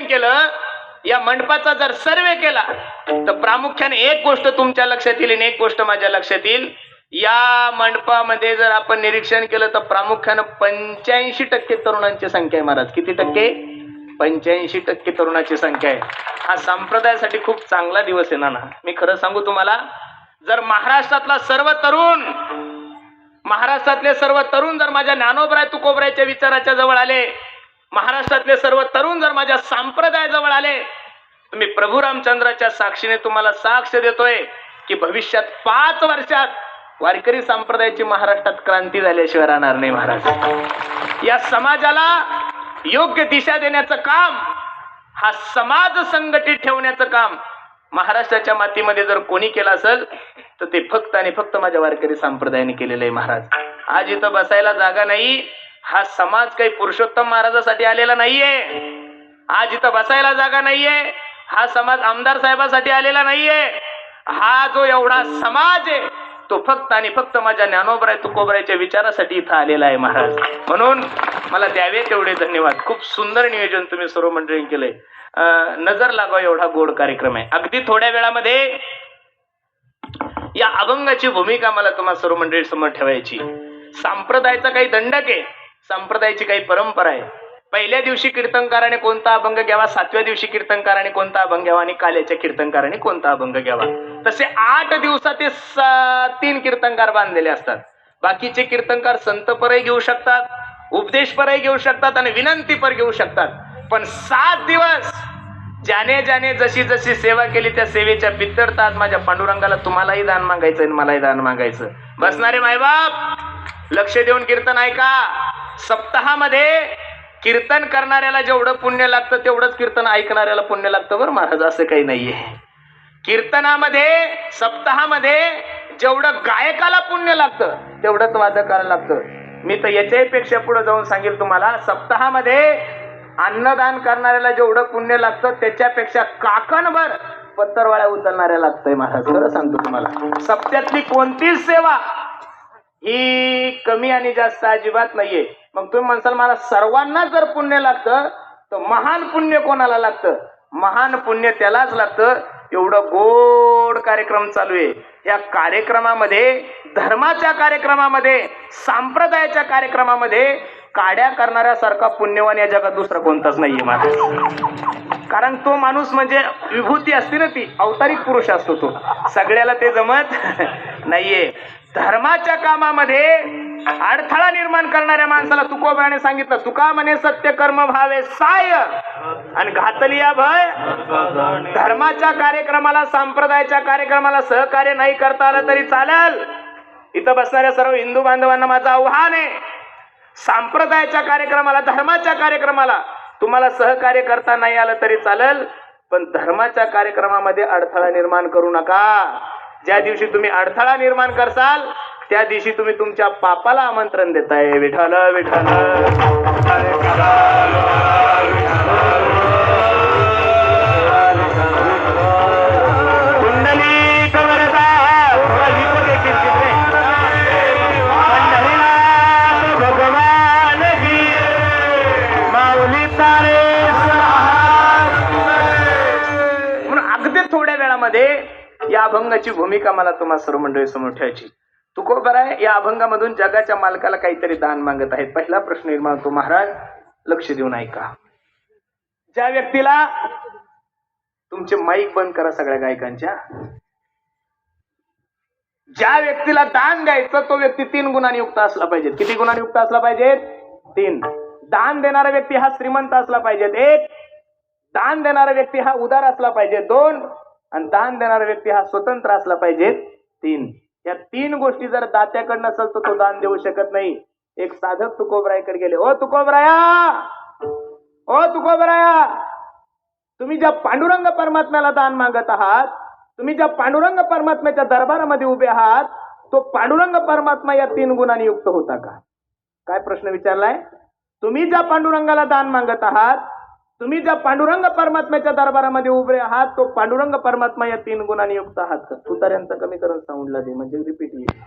निरीक्षण केलं या मंडपाचा जर सर्वे केला तर प्रामुख्याने एक गोष्ट तुमच्या लक्षात येईल आणि एक गोष्ट माझ्या लक्षात येईल. या मंडपामध्ये जर आपण निरीक्षण केलं तर प्रामुख्यानं पंच्याऐंशी टक्के तरुणांची संख्या आहे महाराज. किती टक्के? पंच्याऐंशी टक्के तरुणाची संख्या आहे. हा संप्रदायासाठी खूप चांगला दिवस आहे ना मी खरं सांगू तुम्हाला जर महाराष्ट्रातला सर्व तरुण महाराष्ट्रातले सर्व तरुण जर माझ्या ज्ञानोबराय तुकोबरायच्या विचाराच्या जवळ आले महाराष्ट्रातले सर्व तरुण जर माझ्या संप्रदायाजवळ आले तुम्ही प्रभू रामचंद्राच्या साक्षीने तुम्हाला साक्ष देतोय की भविष्यात पाच वर्षात वारकरी संप्रदायाची महाराष्ट्रात क्रांती झाल्याशिवाय राहणार नाही महाराज. या समाजाला योग्य दिशा देण्याचं काम हा समाज संघटित ठेवण्याचं काम महाराष्ट्राच्या मातीमध्ये जर कोणी केलं असेल तर ते फक्त आणि फक्त माझ्या वारकरी संप्रदायाने केलेलं आहे महाराज. आज इथं बसायला जागा नाही हा समाज काही पुरुषोत्तम महाराजासाठी आलेला नाहीये. आज इथं बसायला जागा नाहीये. हा समाज आमदार साहेबासाठी आलेला नाहीये. हा जो एवढा समाज आहे तो फक्त आणि फक्त माझ्या ज्ञानोबराय तुकोबरायच्या विचारासाठी इथं आलेला आहे महाराज. म्हणून मला द्यावे तेवढे धन्यवाद. खूप सुंदर नियोजन तुम्ही सर्व मंडळी केलंय. अं, नजर लागाव एवढा गोड कार्यक्रम आहे. अगदी थोड्या वेळामध्ये या अभंगाची भूमिका मला तुम्हा सर्व मंडळी समोर ठेवायची. सांप्रदायाचा काही दंडक आहे. संप्रदायाची काही परंपरा आहे. पहिल्या दिवशी कीर्तनकाराने कोणता अभंग घ्यावा सातव्या दिवशी कीर्तनकाराने कोणता अभंग घ्यावा आणि काल्याच्या कीर्तनकाराने कोणता अभंग घ्यावा. तसे आठ दिवसात ते तीन कीर्तनकार बांधलेले असतात. बाकीचे कीर्तनकार संतपरही घेऊ शकतात उपदेशपरही घेऊ शकतात आणि विनंतीपर घेऊ शकतात. पण सात दिवस ज्याने ज्याने जशी जशी सेवा केली त्या सेवेच्या पित्तरतात माझ्या पांडुरंगाला तुम्हालाही दान मागायचं आणि मलाही दान मागायचं. बसणारे मायबाप लक्ष देऊन कीर्तन ऐका. सप्ताहामध्ये कीर्तन करणाऱ्याला जेवढं पुण्य लागतं तेवढंच कीर्तन ऐकणाऱ्याला पुण्य लागतं बरं महाराज असं काही नाहीये. कीर्तनामध्ये सप्ताहामध्ये जेवढं गायकाला पुण्य लागतं तेवढंच वादकाला लागतं. मी तर याच्याहीपेक्षा पुढे जाऊन सांगेल तुम्हाला सप्ताहामध्ये अन्नदान करणाऱ्याला जेवढं पुण्य लागतं त्याच्यापेक्षा काकणभर पत्तरवाळ्या उचलणाऱ्या लागतंय महाराज खरं सांगतो तुम्हाला. सप्त्यातली कोणतीच सेवा ही कमी आणि जास्त अजिबात नाहीये. मग तुम्ही म्हणसाल मला सर्वांना जर पुण्य लागतं तर महान पुण्य कोणाला लागतं? महान पुण्य त्यालाच लागतं. एवढं गोड कार्यक्रम चालू आहे. या कार्यक्रमामध्ये धर्माच्या कार्यक्रमामध्ये सांप्रदायाच्या कार्यक्रमामध्ये काड्या करणाऱ्यासारखा पुण्यवान या जगात दुसरा कोणताच नाहीये मला कारण तो माणूस म्हणजे विभूती असते ना ती अवतारिक पुरुष असतो तो. सगळ्याला ते जमत नाहीये. धर्माच्या कामामध्ये अडथळा निर्माण करणाऱ्या माणसाला तुकोबाने सांगितलं तुका म्हणे सत्य कर्म भावे साय. आणि घातलिया भय. धर्माच्या कार्यक्रमाला संप्रदायाच्या कार्यक्रमाला सहकार्य नाही करता आलं तरी चालेल. इथं बसणाऱ्या सर्व हिंदू बांधवांना माझं आव्हान आहे. संप्रदायाच्या कार्यक्रमाला धर्माच्या कार्यक्रमाला तुम्हाला सहकार्य करता नाही आलं तरी चालेल पण धर्माच्या कार्यक्रमामध्ये अडथळा निर्माण करू नका. ज्या दिवशी तुम्ही अडथळा निर्माण करसाल त्या दिवशी तुम्ही तुमच्या पापाला आमंत्रण देताय. विठाल विठाल या अभंगाची भूमिका मला तुम्हा सर्व मंडळी समोर ठेवायची. तुकोबराय आहे? या अभंगामधून जगाच्या मालकाला काहीतरी दान मागत आहेत. पहिला प्रश्न निर्माण होतो. महाराज लक्ष देऊन ऐका. ज्या व्यक्तीला तुमचे माईक बंद करा सगळ्या गायकांच्या. ज्या व्यक्तीला दान द्यायचं तो व्यक्ती तीन गुणांनी युक्त असला पाहिजे किती गुणांनी युक्त असला पाहिजे तीन. दान देणारा व्यक्ती हा श्रीमंत असला पाहिजे एक. दान देणारा व्यक्ती हा उदार असला पाहिजे दोन. आणि दान देणारा व्यक्ती हा स्वतंत्र असला पाहिजे. तीन. या तीन गोष्टी जर दात्याकडे नसेल तर तो दान देऊ शकत नाही. एक साधक तुकोबरायकडे गेले. ओ तुकोबराया! ओ तुकोबराया! तुम्ही ज्या पांडुरंग परमात्म्याला दान मागत आहात तुम्ही ज्या पांडुरंग परमात्म्याच्या दरबारामध्ये उभे आहात तो पांडुरंग परमात्मा या तीन गुणांनी युक्त होता का? काय प्रश्न विचारलाय? तुम्ही ज्या पांडुरंगाला दान मागत आहात तुम्ही ज्या पांडुरंग परमात्म्याच्या दरबारामध्ये उभे आहात तो पांडुरंग परमात्मा या तीन गुणांनी युक्त आहात का? तुतार्यांचा कमी करून साऊंडला दे म्हणजे रिपीट येईल